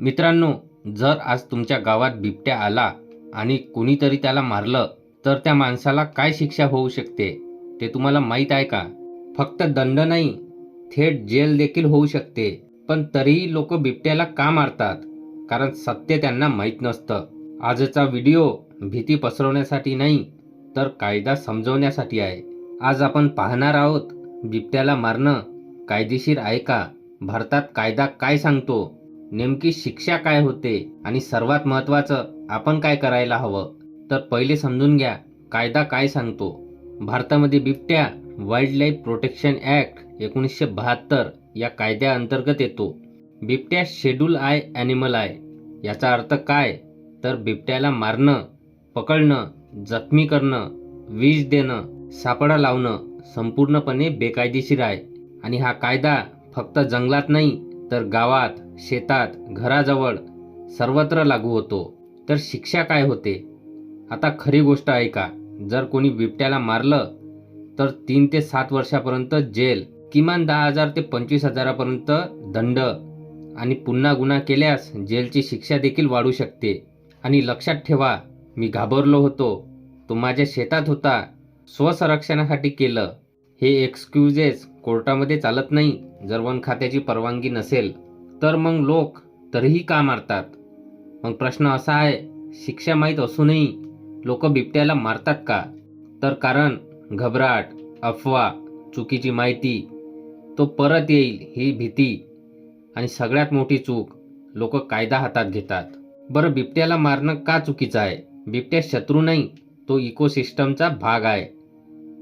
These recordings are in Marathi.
मित्रांनो जर आज तुमच्या गावात बिबट्या आला आणि कुणीतरी त्याला मारलं तर त्या माणसाला काय शिक्षा होऊ शकते ते तुम्हाला माहीत आहे का? फक्त दंड नाही थेट जेल देखील होऊ शकते पण तरीही लोक बिबट्याला का मारतात? कारण सत्य त्यांना माहीत नसतं. आजचा व्हिडिओ भीती पसरवण्यासाठी नाही तर कायदा समजवण्यासाठी आहे. आज आपण पाहणार आहोत बिबट्याला मारणं कायदेशीर आहे का? भारतात कायदा काय सांगतो? नेमकी शिक्षा काय होते आणि सर्वात महत्त्वाचं आपण काय करायला हवं? तर पहिले समजून घ्या कायदा काय सांगतो. भारतामध्ये बिबट्या वाईल्ड लाईफ प्रोटेक्शन ॲक्ट एकोणीसशे बहात्तर या कायद्याअंतर्गत येतो. बिबट्या शेड्यूल आय ॲनिमल आहे. याचा अर्थ काय? तर बिबट्याला मारणं पकडणं जखमी करणं विष देणं सापडा लावणं संपूर्णपणे बेकायदेशीर आहे. आणि हा कायदा फक्त जंगलात नाही तर गावात शेतात घराजवळ सर्वत्र लागू होतो. तर शिक्षा काय होते? आता खरी गोष्ट आहे का जर कोणी बिबट्याला मारलं तर तीन ते सात वर्षापर्यंत जेल किमान दहा हजार ते पंचवीस हजारापर्यंत दंड आणि पुन्हा गुन्हा केल्यास जेलची शिक्षा देखील वाढू शकते. आणि लक्षात ठेवा मी घाबरलो होतो. तो माझ्या शेतात होता. स्वसंरक्षणासाठी केलं. हे एक्सक्युजेस कोर्टामध्ये चालत नाही जर वन खात्याची परवानगी नसेल तर मग लोक तरीही का मारतात? मग प्रश्न असा आहे शिक्षा माहीत असूनही लोक बिबट्याला मारतात का? तर कारण घबराट अफवा चुकीची माहिती तो परत येईल ही भीती आणि सगळ्यात मोठी चूक लोक कायदा हातात घेतात. बरं बिबट्याला मारणं का चुकीचं आहे? बिबट्या शत्रू नाही तो इकोसिस्टमचा भाग आहे.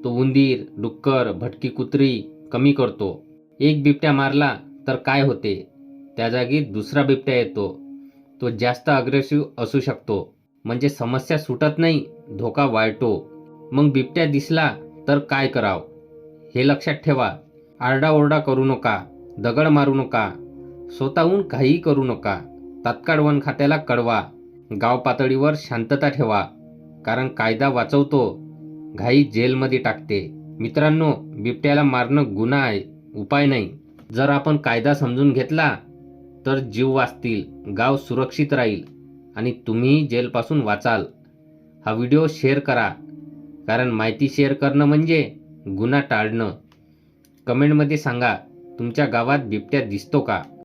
तो उंदीर डुक्कर भटकी कुत्री कमी करतो. एक बिबट्या मारला तर काय होते? त्या जागी दुसरा बिबट्या येतो. तो जास्त अग्रेसिव्ह असू शकतो. म्हणजे समस्या सुटत नाही धोका वाढतो. मग बिबट्या दिसला तर काय करावं? हे लक्षात ठेवा. आरडाओरडा करू नका दगड मारू नका स्वतःहून काहीही करू नका. तात्काळ वन खात्याला कळवा. गाव पातळीवर शांतता ठेवा. कारण कायदा वाचवतो. घाई जेलमध्ये टाकते. मित्रांनो बिबट्याला मारणं गुन्हा आहे उपाय नाही. जर आपण कायदा समजून घेतला तर जीव वाचतील गाव सुरक्षित राहील आणि तुम्ही जेलपासून वाचाल. हा व्हिडिओ शेअर करा कारण माहिती शेअर करणं म्हणजे गुन्हा टाळणं. कमेंटमध्ये सांगा तुमच्या गावात बिबट्या दिसतो का?